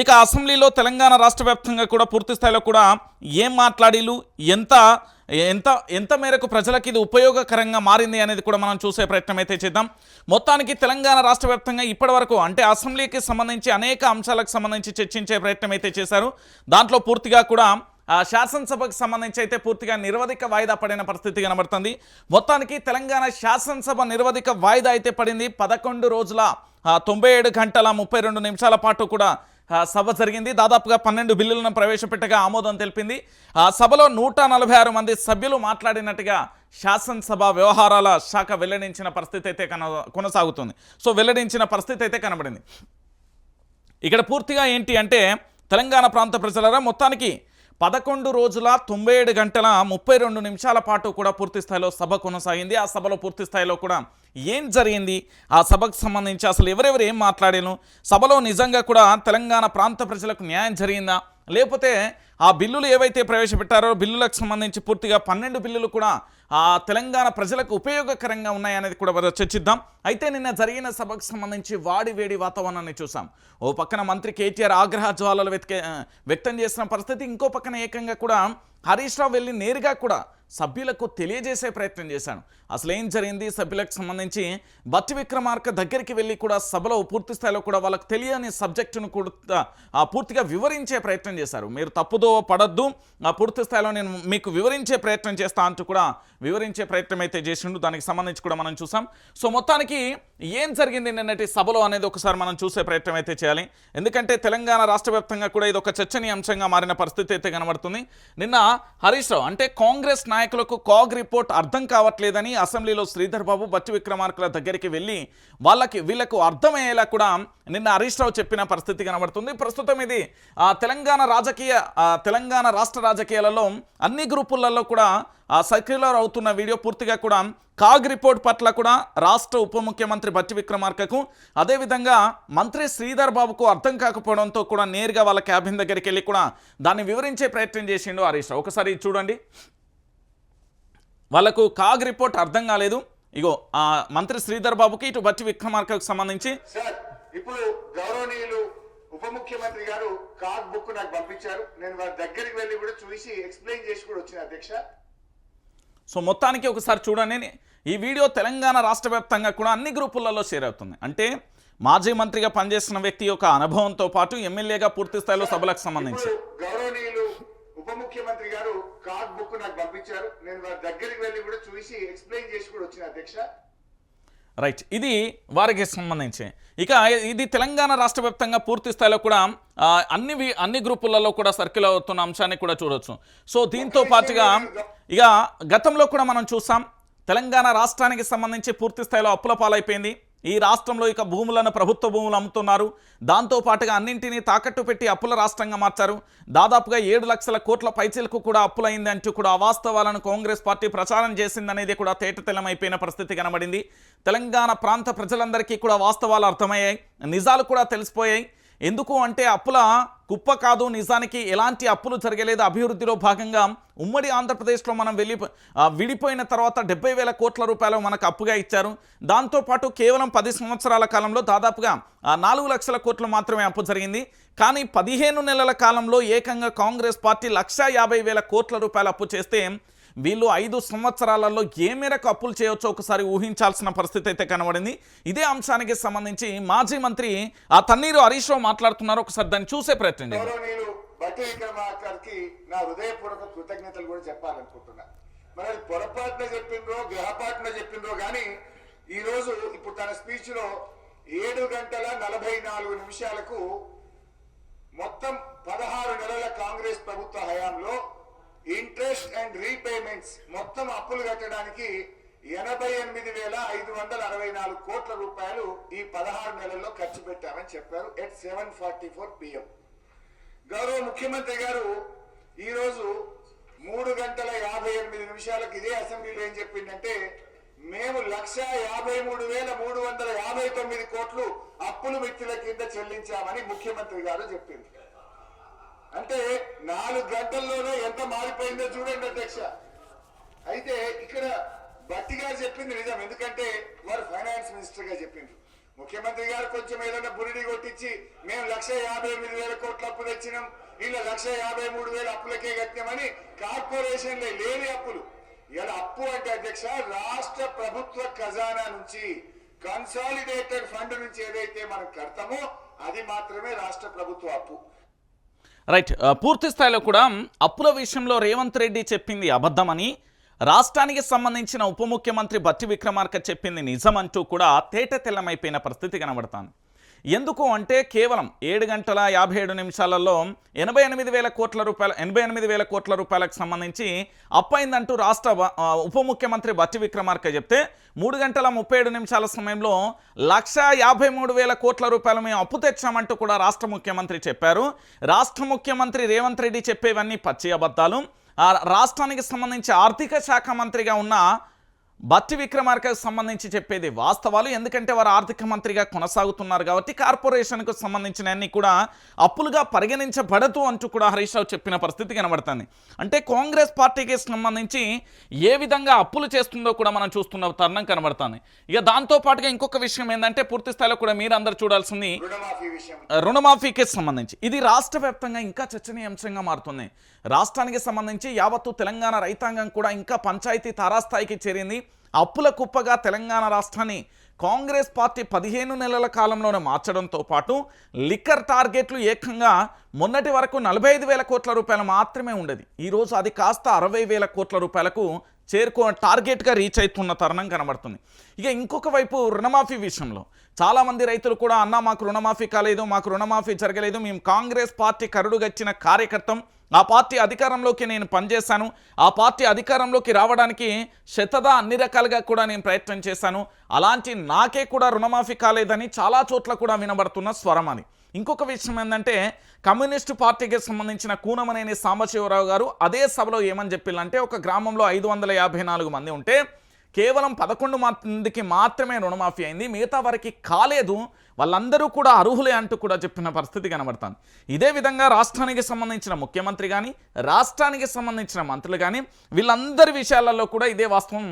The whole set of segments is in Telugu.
ఇక అసెంబ్లీలో తెలంగాణ రాష్ట్ర వ్యాప్తంగా కూడా పూర్తి స్థాయిలో కూడా ఏం మాట్లాడిలు? ఎంత ఎంత ఎంత మేరకు ప్రజలకు ఇది ఉపయోగకరంగా మారింది అనేది కూడా మనం చూసే ప్రయత్నం అయితే చేద్దాం. మొత్తానికి తెలంగాణ రాష్ట్ర వ్యాప్తంగా ఇప్పటివరకు అంటే అసెంబ్లీకి సంబంధించి అనేక అంశాలకు సంబంధించి చర్చించే ప్రయత్నం అయితే చేశారు. దాంట్లో పూర్తిగా కూడా శాసనసభకు సంబంధించి అయితే పూర్తిగా నిరవధిక వాయిదా పడిన పరిస్థితి కనబడుతుంది. మొత్తానికి తెలంగాణ శాసనసభ నిరవధిక వాయిదా అయితే పడింది. పదకొండు రోజుల తొంభై ఏడు గంటల ముప్పై రెండు నిమిషాల పాటు కూడా సభ జరిగింది. దాదాపుగా పన్నెండు బిల్లులను ప్రవేశపెట్టగా ఆమోదం తెలిపింది. ఆ సభలో నూట నలభై ఆరు మంది సభ్యులు మాట్లాడినట్టుగా శాసనసభ వ్యవహారాల శాఖ వెల్లడించిన పరిస్థితి అయితే కన కొనసాగుతుంది. సో వెల్లడించిన పరిస్థితి అయితే కనబడింది. ఇక్కడ పూర్తిగా ఏంటి అంటే తెలంగాణ ప్రాంత ప్రజలరా మొత్తానికి పదకొండు రోజుల తొంభై ఏడు గంటల ముప్పై రెండు నిమిషాల పాటు కూడా పూర్తి స్థాయిలో సభ కొనసాగింది. ఆ సభలో పూర్తి స్థాయిలో కూడా ఏం జరిగింది? ఆ సభకు సంబంధించి అసలు ఎవరెవరు ఏం మాట్లాడాను సభలో నిజంగా కూడా తెలంగాణ ప్రాంత ప్రజలకు న్యాయం జరిగిందా? లేకపోతే ఆ బిల్లులు ఏవైతే ప్రవేశపెట్టారో బిల్లులకు సంబంధించి పూర్తిగా పన్నెండు బిల్లులు కూడా ఆ తెలంగాణ ప్రజలకు ఉపయోగకరంగా ఉన్నాయనేది కూడా మనం చర్చిద్దాం. అయితే నిన్న జరిగిన సభకు సంబంధించి వాడి వేడి వాతావరణాన్ని చూసాం. ఓ పక్కన మంత్రి కేటీఆర్ ఆగ్రహ జ్వాలలు వెతికే వ్యక్తం చేసిన పరిస్థితి ఇంకో పక్కన ఏకంగా కూడా హరీష్ రావు వెళ్ళి నేరుగా కూడా సభ్యులకు తెలియజేసే ప్రయత్నం చేశాను. అసలు ఏం జరిగింది? సభ్యులకు సంబంధించి భట్టి విక్రమార్క దగ్గరికి వెళ్ళి కూడా సభలో పూర్తి స్థాయిలో కూడా వాళ్ళకి తెలియని సబ్జెక్టును కూడా పూర్తిగా వివరించే ప్రయత్నం చేశారు. మీరు తప్పుదో పడద్దు ఆ పూర్తి స్థాయిలో నేను మీకు వివరించే ప్రయత్నం చేస్తా అంటూ కూడా వివరించే ప్రయత్నం అయితే చేసిండు. దానికి సంబంధించి కూడా మనం చూసాం. సో మొత్తానికి ఏం జరిగింది నిన్నటి సభలో అనేది ఒకసారి మనం చూసే ప్రయత్నం అయితే చేయాలి. ఎందుకంటే తెలంగాణ రాష్ట్ర వ్యాప్తంగా కూడా ఇది ఒక చర్చనీయాంశంగా మారిన పరిస్థితి అయితే కనబడుతుంది. నిన్న హరీష్ రావు అంటే కాంగ్రెస్ నాయకులకు కాగ్ రిపోర్ట్ అర్థం కావట్లేదని అసెంబ్లీలో శ్రీధర్ బాబు బచ్చు విక్రమార్కుల దగ్గరికి వెళ్ళి వాళ్ళకి వీళ్ళకు అర్థమయ్యేలా కూడా నిన్న హరీష్ రావు చెప్పిన పరిస్థితి కనబడుతుంది. ప్రస్తుతం ఇది ఆ, తెలంగాణ రాజకీయ తెలంగాణ రాష్ట్ర రాజకీయాలలో అన్ని గ్రూపులలో కూడా సర్క్యులర్ అవుతున్న వీడియో పూర్తిగా కూడా కాగ్ రిపోర్ట్ పట్ల కూడా రాష్ట్ర ఉప ముఖ్యమంత్రి బట్టి విక్రమార్కకు అదేవిధంగా మంత్రి శ్రీధర్ బాబుకు అర్థం కాకపోవడంతో కూడా నేరుగా వాళ్ళ క్యాబిన్ దగ్గరికి వెళ్ళి కూడా దాన్ని వివరించే ప్రయత్నం చేసిండు హరీష్ రావు. ఒకసారి చూడండి. వాళ్ళకు కాగ్ రిపోర్ట్ అర్థం కాలేదు. ఇగో ఆ మంత్రి శ్రీధర్ బాబుకి ఇటు బట్టి విక్రమార్కకు సంబంధించి ఇప్పుడు గౌరవనీయులు ఉప ముఖ్యమంత్రి గారు కార్డ్ బుక్ నాకు పంపించారు. నేను వారి దగ్గరికి వెళ్ళి కూడా చూసి ఎక్స్ప్లెయిన్ చేసి కూడా వచ్చిన అధ్యక్ష. సో మొత్తానికి ఒకసారి చూడండి. ఈ వీడియో తెలంగాణ రాష్ట్ర వ్యాప్తంగా కూడా అన్ని గ్రూపులలో షేర్ అవుతుంది. అంటే మాజీ మంత్రిగా పనిచేస్తున్న వ్యక్తి యొక్క అనుభవంతో పాటు ఎమ్మెల్యేగా పూర్తి స్థాయిలో సభలకు సంబంధించి. గౌరవనీయులు ఉప ముఖ్యమంత్రి గారు కార్డ్ బుక్ నాకు పంపించారు. నేను వారి దగ్గరికి వెళ్ళి కూడా చూసి ఎక్స్ప్లెయిన్ చేసి కూడా వచ్చిన అధ్యక్ష. రైట్ ఇది వారికి సంబంధించి. ఇక ఇది తెలంగాణ రాష్ట్ర వ్యాప్తంగా పూర్తి స్థాయిలో కూడా అన్ని అన్ని గ్రూపులలో కూడా సర్కిల్ అవుతున్న అంశాన్ని కూడా చూడొచ్చు. సో దీంతో పాటుగా ఇక గతంలో కూడా మనం చూసాం తెలంగాణ రాష్ట్రానికి సంబంధించి పూర్తి స్థాయిలో అప్పుల పాలైపోయింది. ఈ రాష్ట్రంలో ఇక భూములను ప్రభుత్వ భూములు అమ్ముతున్నారు. దాంతో పాటుగా అన్నింటినీ తాకట్టు పెట్టి అప్పుల రాష్ట్రంగా మార్చారు. దాదాపుగా ఏడు లక్షల కోట్ల పైచీలకు కూడా అప్పులైంది అంటూ కూడా అవాస్తవాలను కాంగ్రెస్ పార్టీ ప్రచారం చేసిందనేది కూడా తేటతెల్లమైపోయిన పరిస్థితి కనబడింది. తెలంగాణ ప్రాంత ప్రజలందరికీ కూడా వాస్తవాలు అర్థమయ్యాయి. నిజాలు కూడా తెలిసిపోయాయి. ఎందుకు అంటే అప్పుల కుప్ప కాదు నిజానికి ఎలాంటి అప్పులు జరగలేదు. అభివృద్ధిలో భాగంగా ఉమ్మడి ఆంధ్రప్రదేశ్లో మనం వెళ్ళి విడిపోయిన తర్వాత డెబ్బై వేల కోట్ల రూపాయలు మనకు అప్పుగా ఇచ్చారు. దాంతోపాటు కేవలం పది సంవత్సరాల కాలంలో దాదాపుగా నాలుగు లక్షల కోట్లు మాత్రమే అప్పు జరిగింది. కానీ పదిహేను నెలల కాలంలో ఏకంగా కాంగ్రెస్ పార్టీ లక్ష యాభై వేల కోట్ల రూపాయలు అప్పు చేస్తే వీళ్ళు ఐదు సంవత్సరాలలో ఏ మేరకు అప్పులు చేయొచ్చో ఒకసారి ఊహించాల్సిన పరిస్థితి అయితే కనబడింది. ఇదే అంశానికి సంబంధించి మాజీ మంత్రి ఆ తన్నీరు హరీష్ రావు మాట్లాడుతున్నారు. ఒకసారి దాన్ని చూసే ప్రయత్నం బట్టి విక్రమార్కర్కి నా హృదయపూర్వక కృతజ్ఞతలు కూడా చెప్పాలనుకుంటున్నా. మరి పొరపాటున చెప్పిండ్రో గ్రహపాటున చెప్పిండ్రో కానీ ఈ రోజు ఇప్పుడు తన స్పీచ్లో ఏడు గంటల నలభై నాలుగు నిమిషాలకు మొత్తం పదహారు నెలల కాంగ్రెస్ ప్రభుత్వ హయాంలో ఇంట్రెస్ట్ అండ్ రీపేమెంట్స్ మొత్తం అప్పులు కట్టడానికి ఎనభై ఎనిమిది వేల ఐదు వందల అరవై నాలుగు కోట్ల రూపాయలు ఈ పదహారు నెలల్లో ఖర్చు పెట్టామని చెప్పారు at seven forty four PM గౌరవ ముఖ్యమంత్రి గారు ఈరోజు మూడు గంటల యాభై ఎనిమిది నిమిషాలకు ఇదే అసెంబ్లీలో ఏం చెప్పిందంటే మేము లక్ష యాభై మూడు వేల మూడు వందల యాభై తొమ్మిది కోట్లు అప్పులు మిత్తుల కింద చెల్లించామని ముఖ్యమంత్రి గారు చెప్పింది. అంటే నాలుగు గంటల్లోనే ఎంత మారిపోయిందో చూడండి అధ్యక్ష. అయితే ఇక్కడ భట్టి గారు చెప్పింది నిజం. ఎందుకంటే వారు ఫైనాన్స్ మినిస్టర్గా చెప్పిండ్రు. ముఖ్యమంత్రి గారు కొంచెం ఏదైనా బురిడి కొట్టించి మేము లక్ష యాభై ఎనిమిది వేల కోట్ల అప్పు తెచ్చినాం. ఇలా లక్ష యాభై మూడు వేల అప్పులకే కట్టినామని కార్పొరేషన్లే లేని అప్పులు. ఇలా అప్పు అంటే అధ్యక్ష రాష్ట్ర ప్రభుత్వ ఖజానా నుంచి కన్సాలిడేటెడ్ ఫండ్ నుంచి ఏదైతే మనం కడతామో అది మాత్రమే రాష్ట్ర ప్రభుత్వ అప్పు. రైట్ పూర్తి స్థాయిలో కూడా అప్పుల విషయంలో రేవంత్ రెడ్డి చెప్పింది అబద్ధమని రాష్ట్రానికి సంబంధించిన ఉప ముఖ్యమంత్రి బట్టి విక్రమార్క చెప్పింది నిజమంటూ కూడా తేట తెల్లమైపోయిన పరిస్థితి కనబడతాను ఎందుకు అంటే కేవలం ఏడు గంటల యాభై ఏడు నిమిషాలలో ఎనభై ఎనిమిది వేల కోట్ల రూపాయల ఎనభై ఎనిమిది వేల కోట్ల రూపాయలకు సంబంధించి అప్పైందంటూ రాష్ట్ర ఉప ముఖ్యమంత్రి బట్టి విక్రమార్క చెప్తే మూడు గంటల ముప్పై ఏడు నిమిషాల సమయంలో లక్ష యాభై మూడు వేల కోట్ల రూపాయలు మేము అప్పు తెచ్చామంటూ కూడా రాష్ట్ర ముఖ్యమంత్రి చెప్పారు. రాష్ట్ర ముఖ్యమంత్రి రేవంత్ రెడ్డి చెప్పేవన్నీ పచ్చి అబద్ధాలు. రాష్ట్రానికి సంబంధించి ఆర్థిక శాఖ మంత్రిగా ఉన్న బట్టి విక్రమార్కకు సంబంధించి చెప్పేది వాస్తవాలు ఎందుకంటే వారు ఆర్థిక మంత్రిగా కొనసాగుతున్నారు కాబట్టి కార్పొరేషన్కు సంబంధించిన అన్ని కూడా అప్పులుగా పరిగణించబడదు అంటూ కూడా హరీష్ రావు చెప్పిన పరిస్థితి కనబడుతుంది. అంటే కాంగ్రెస్ పార్టీకి సంబంధించి ఏ విధంగా అప్పులు చేస్తుందో కూడా మనం చూస్తున్న తరుణం కనబడుతుంది. ఇక దాంతో పాటుగా ఇంకొక విషయం ఏంటంటే పూర్తి స్థాయిలో కూడా మీరు అందరు చూడాల్సింది రుణమాఫీకి సంబంధించి. ఇది రాష్ట్ర వ్యాప్తంగా ఇంకా చర్చనీయాంశంగా మారుతుంది. రాష్ట్రానికి సంబంధించి యావత్తు తెలంగాణ రైతాంగం కూడా ఇంకా పంచాయతీ తారాస్థాయికి చేరింది. అప్పుల కుప్పగా తెలంగాణ రాష్ట్రాన్ని కాంగ్రెస్ పార్టీ పదిహేను నెలల కాలంలోనే మార్చడంతో పాటు లిక్కర్ టార్గెట్లు ఏకంగా మొన్నటి వరకు నలభై ఐదు వేల కోట్ల రూపాయలు మాత్రమే ఉండేది. ఈరోజు అది కాస్త అరవై వేల కోట్ల రూపాయలకు చేరుకో టార్గెట్గా రీచ్ అవుతున్న తరుణం కనబడుతుంది. ఇక ఇంకొక వైపు రుణమాఫీ విషయంలో చాలామంది రైతులు కూడా అన్న మాకు రుణమాఫీ కాలేదు మాకు రుణమాఫీ జరగలేదు మేము కాంగ్రెస్ పార్టీ కరుడుగచ్చిన కార్యకర్తం ఆ పార్టీ అధికారంలోకి నేను పనిచేశాను. ఆ పార్టీ అధికారంలోకి రావడానికి శతదా అన్ని రకాలుగా కూడా నేను ప్రయత్నం చేశాను. అలాంటి నాకే కూడా రుణమాఫీ కాలేదని చాలా చోట్ల కూడా వినబడుతున్న స్వరం అని ఇంకొక విషయం ఏంటంటే కమ్యూనిస్టు పార్టీకి సంబంధించిన కూనమనేని సాంబశివరావు గారు అదే సభలో ఏమని చెప్పిల్లంటే ఒక గ్రామంలో ఐదు వందల యాభై నాలుగు మంది ఉంటే కేవలం పదకొండు మందికి మాత్రమే రుణమాఫీ అయింది. మిగతా వారికి కాలేదు. వాళ్ళందరూ కూడా అర్హులే అంటూ కూడా చెప్పిన పరిస్థితి కనబడుతుంది. ఇదే విధంగా రాష్ట్రానికి సంబంధించిన ముఖ్యమంత్రి కానీ రాష్ట్రానికి సంబంధించిన మంత్రులు కానీ వీళ్ళందరి విషయాలలో కూడా ఇదే వాస్తవం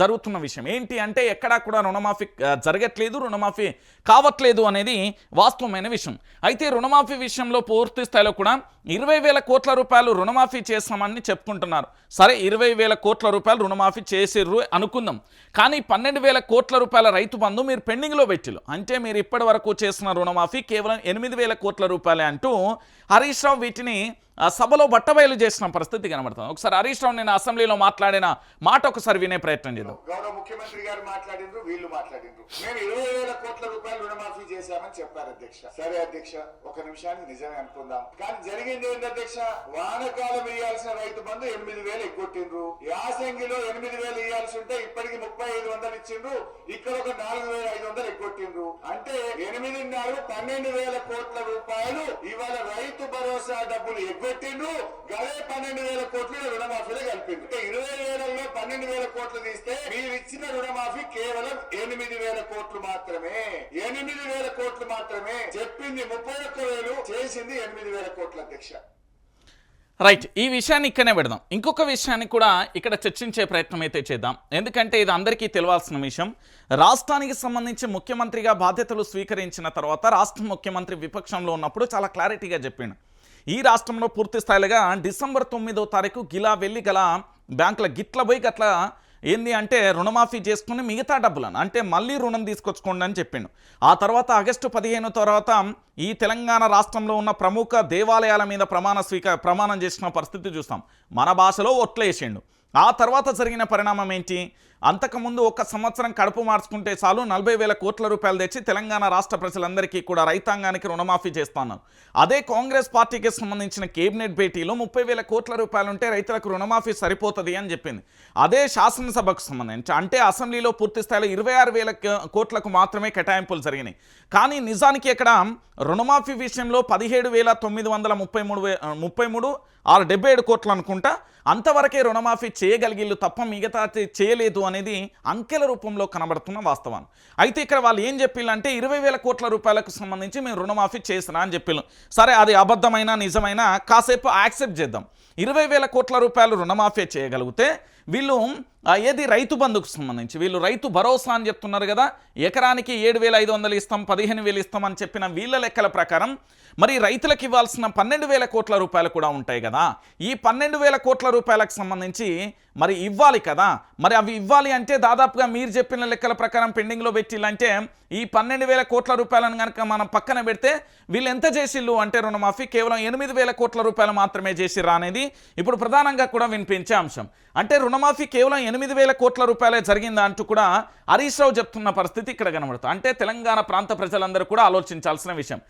జరుగుతున్న విషయం. ఏంటి అంటే ఎక్కడా కూడా రుణమాఫీ జరగట్లేదు రుణమాఫీ కావట్లేదు అనేది వాస్తవమైన విషయం. అయితే రుణమాఫీ విషయంలో పూర్తి స్థాయిలో కూడా ఇరవై వేల కోట్ల రూపాయలు రుణమాఫీ చేస్తామని చెప్పుకుంటున్నారు. సరే ఇరవై వేల కోట్ల రూపాయలు రుణమాఫీ చేసిర్రు అనుకుందాం. కానీ పన్నెండు వేల కోట్ల రూపాయల రైతు బంధు మీరు పెండింగ్లో పెట్టిలు అంటే మీరు ఇప్పటి వరకు చేసిన రుణమాఫీ కేవలం ఎనిమిది వేల కోట్ల రూపాయలే అంటూ హరీష్ రావు వీటిని ఆ సభలో బట్టబయలు చేసిన పరిస్థితి కనబడుతుంది. ఒకసారి హరీష్ రావు నేను అసెంబ్లీలో మాట్లాడిన మాట ఒకసారి వినే ప్రయత్నం చేద్దాం. గౌరవ ముఖ్యమంత్రి గారు మాట్లాడిండ్రు వీళ్ళు మాట్లాడిండ్రు. మేము ఇరవై వేల కోట్ల రూపాయలు రుణమాఫీ చేశామని చెప్పారు అధ్యక్ష. సరే అధ్యక్ష ఒక నిమిషానికి నిజమే అనుకుందాం. కానీ జరిగింది ఏంటి అధ్యక్ష? వానకాలం ఇవ్వాల్సిన రైతు బంధు ఎనిమిది వేలు ఎగ్గొట్టిండ్రు. యాసంగిలో ఎనిమిది వేలు ఇవ్వాల్సి ఉంటే ఇప్పటికి ముప్పై ఐదు వందలు ఇచ్చిండ్రు. ఇక్కడ ఒక నాలుగు వేల ఐదు వందలు ఎగ్గొట్టిండ్రు. అంటే ఎనిమిదిన్నర పన్నెండు వేల కోట్ల రూపాయలు ఇవాళ రైతు భరోసా డబ్బులు ఎగ్గొట్టిండ్రు. గదే పన్నెండు వేల కోట్లు రుణమాఫీలో కలిపిండ్రు. అంటే ఇరవై వేలలో పన్నెండు వేల కోట్లు తీస్తే మీరు ఇచ్చిన రుణమాఫీ కేవలం ఎనిమిది వేల కోట్లు మాత్రమే. ఎనిమిది వేల కోట్లు మాత్రమే. చెప్పింది ముప్పై ఒక్క వేలు చేసింది ఎనిమిది వేల కోట్ల అధ్యక్ష. రైట్ ఈ విషయాన్ని ఇక్కడనే పెడదాం. ఇంకొక విషయాన్ని కూడా ఇక్కడ చర్చించే ప్రయత్నం అయితే చేద్దాం. ఎందుకంటే ఇది అందరికీ తెలియాల్సిన విషయం. రాష్ట్రానికి సంబంధించి ముఖ్యమంత్రిగా బాధ్యతలు స్వీకరించిన తర్వాత రాష్ట్ర ముఖ్యమంత్రి విపక్షంలో ఉన్నప్పుడు చాలా క్లారిటీగా చెప్పిండు. ఈ రాష్ట్రంలో పూర్తి స్థాయిలుగా డిసెంబర్ తొమ్మిదో తారీఖు గిలా వెళ్ళి గల బ్యాంకుల గిట్ల పోయి గట్లా ఏంది అంటే రుణమాఫీ చేసుకుని మిగతా డబ్బులను అంటే మళ్ళీ రుణం తీసుకొచ్చుకోండి అని చెప్పిండు. ఆ తర్వాత ఆగస్టు పదిహేను తర్వాత ఈ తెలంగాణ రాష్ట్రంలో ఉన్న ప్రముఖ దేవాలయాల మీద ప్రమాణ స్వీక ప్రమాణం చేసిన పరిస్థితి చూస్తాం. మన భాషలో ఒట్లేసిండు. ఆ తర్వాత జరిగిన పరిణామం ఏంటి? అంతకుముందు ఒక సంవత్సరం కడుపు మార్చుకుంటే చాలు నలభై వేల కోట్ల రూపాయలు తెచ్చి తెలంగాణ రాష్ట్ర ప్రజలందరికీ కూడా రైతాంగానికి రుణమాఫీ చేస్తున్నారు అదే కాంగ్రెస్ పార్టీకి సంబంధించిన కేబినెట్ భేటీలో ముప్పై వేల కోట్ల రూపాయలు ఉంటే రైతులకు రుణమాఫీ సరిపోతుంది అని చెప్పింది. అదే శాసనసభకు సంబంధించి అంటే అసెంబ్లీలో పూర్తి స్థాయిలో ఇరవై ఆరు వేల కోట్లకు మాత్రమే కేటాయింపులు జరిగినాయి. కానీ నిజానికి ఇక్కడ రుణమాఫీ విషయంలో పదిహేడు వేల తొమ్మిది వందల ముప్పై మూడు వే ముప్పై మూడు ఆరు డెబ్బై ఏడు కోట్లు అనుకుంటా అంతవరకే రుణమాఫీ చేయగలిగిళ్ళు తప్ప మిగతా చేయలేదు అనేది అంకెల రూపంలో కనబడుతున్న వాస్తవం అయితే ఇక్కడ వాళ్ళు ఏం చెప్పిల్లంటే ఇరవై వేల కోట్ల రూపాయలకు సంబంధించి మేము రుణమాఫీ చేసినా అని చెప్పిల్లు. సరే అది అబద్ధమైనా నిజమైనా కాసేపు యాక్సెప్ట్ చేద్దాం. ఇరవై వేల కోట్ల రూపాయలు రుణమాఫీ చేయగలిగితే వీళ్ళు ఏది? రైతు బంధుకు సంబంధించి. వీళ్ళు రైతు భరోసా అని చెప్తున్నారు కదా. ఎకరానికి ఏడు వేల ఐదు వందలు ఇస్తాం పదిహేను వేలు ఇస్తాం అని చెప్పిన వీళ్ళ లెక్కల ప్రకారం మరి రైతులకు ఇవ్వాల్సిన పన్నెండు వేల కోట్ల రూపాయలు కూడా ఉంటాయి కదా. ఈ పన్నెండు వేల కోట్ల రూపాయలకు సంబంధించి మరి ఇవ్వాలి కదా. మరి అవి ఇవ్వాలి అంటే దాదాపుగా మీరు చెప్పిన లెక్కల ప్రకారం పెండింగ్లో పెట్టిల్లంటే ఈ పన్నెండు వేల కోట్ల రూపాయలను కనుక మనం పక్కన పెడితే వీళ్ళు ఎంత చేసిళ్ళు అంటే రుణమాఫీ కేవలం ఎనిమిది వేల కోట్ల రూపాయలు మాత్రమే చేసిర్రా అనేది ఇప్పుడు ప్రధానంగా కూడా వినిపించే అంశం. అంటే రుణమాఫీ కేవలం ఎనిమిది వేల కోట్ల రూపాయలే జరిగిందా అంటూ కూడా హరీష్ రావు చెప్తున్న పరిస్థితి ఇక్కడ కనబడుతుంది. అంటే తెలంగాణ ప్రాంత ప్రజలందరూ కూడా ఆలోచించాల్సిన విషయం.